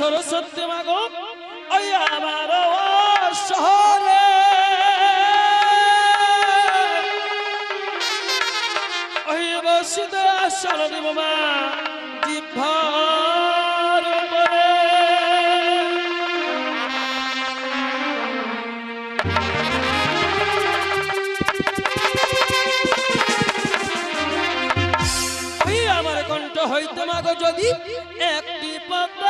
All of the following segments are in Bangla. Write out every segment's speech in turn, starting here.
সরস্বতী মাগো ওই আমার শহরে। আমার কণ্ঠ হইতে মাগো যদি একটি পাতা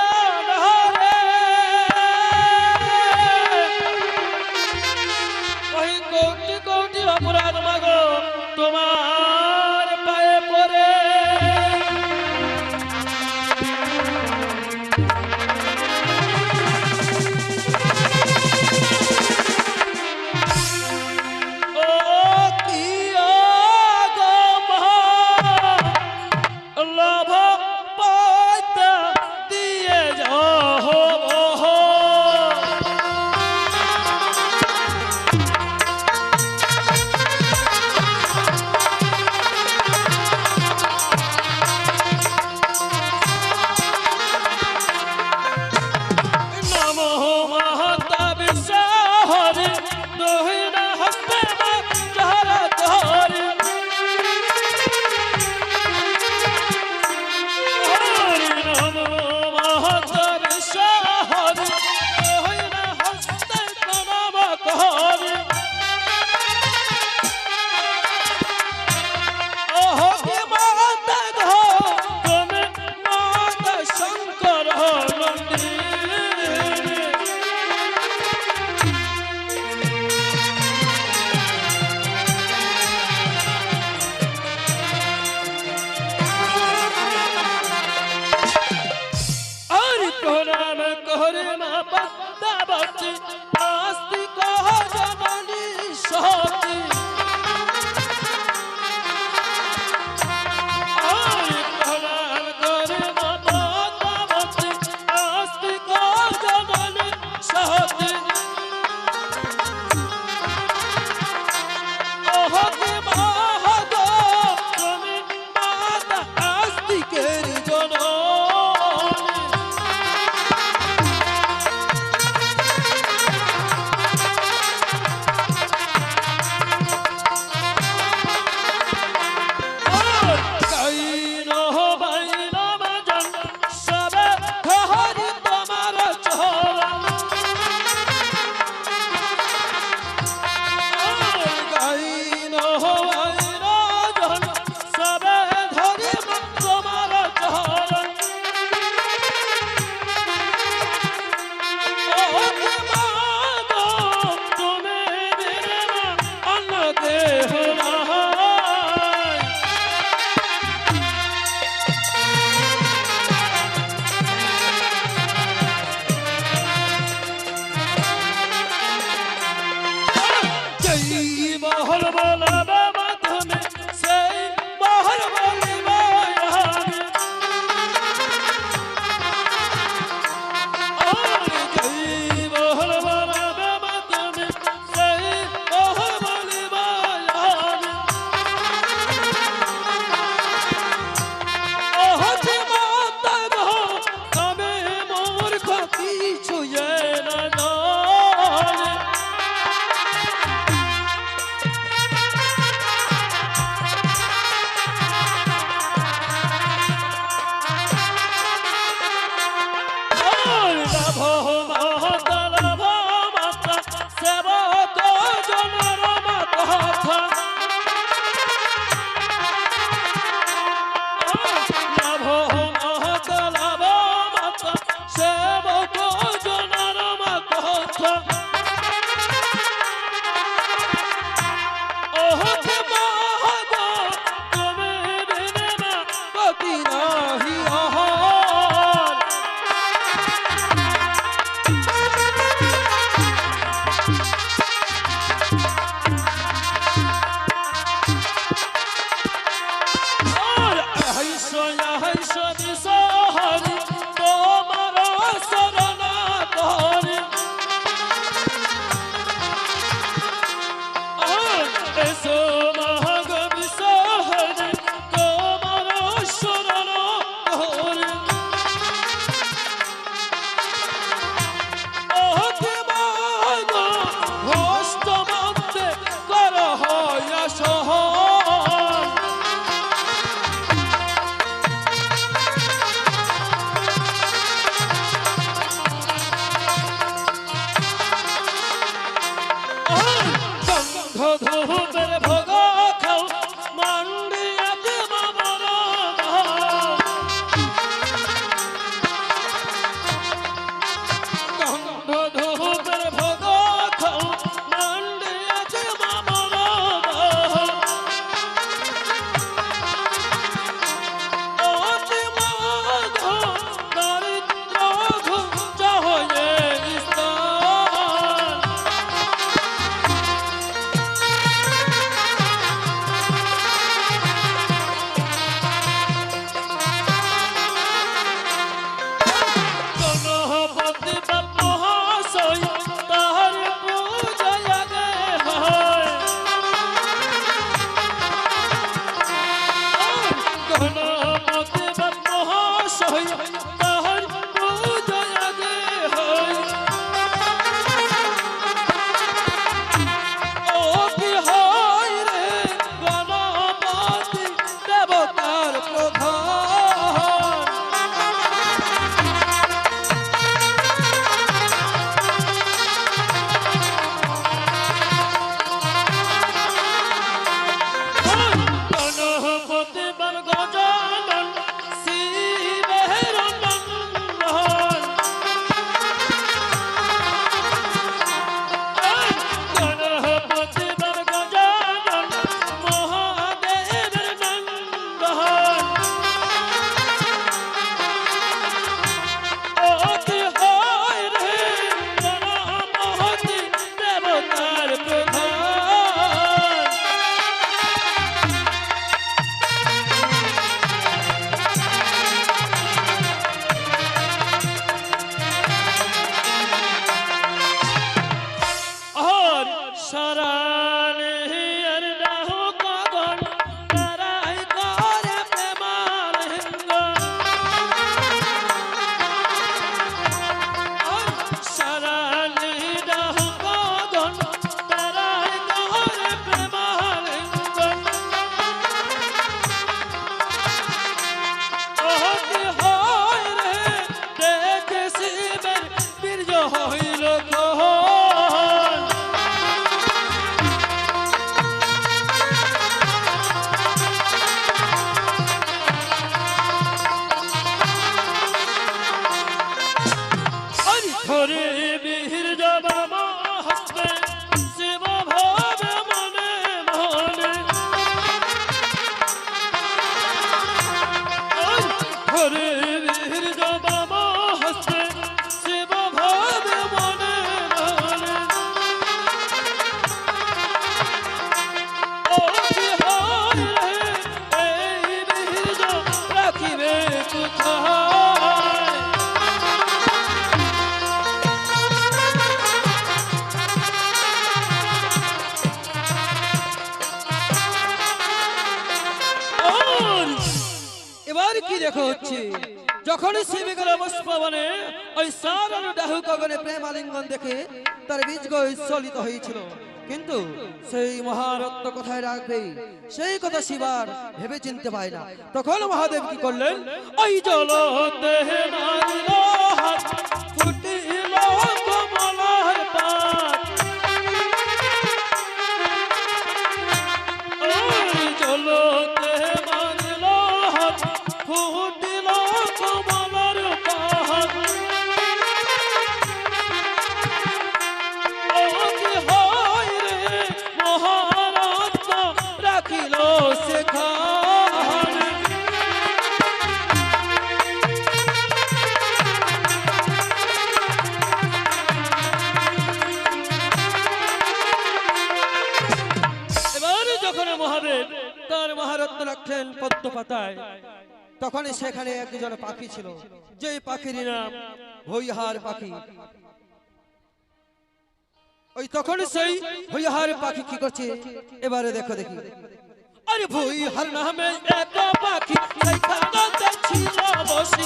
কি হচ্ছে? পুষ্পবনে ওই ডাহু গগনে দেখে তার বীজ হয়েছিল। কিন্তু সেই মহারত্ন কোথায় রাখবে? সেই কথা শিবার ভেবে চিনতে পায় না। তখন মহাদেব কি করলেন? ওই জলতে রাখলেন পদ্ম পাতায় তখন সেখানে একজন পাখি ছিল যে পাখির নাম ভৈহার পাখি। ওই তখন সেই ভৈহার পাখি কি করছে? এবারে দেখো দেখি। আরে ভৈহার নামে এক পাখি সেইখানে ছিল বসে।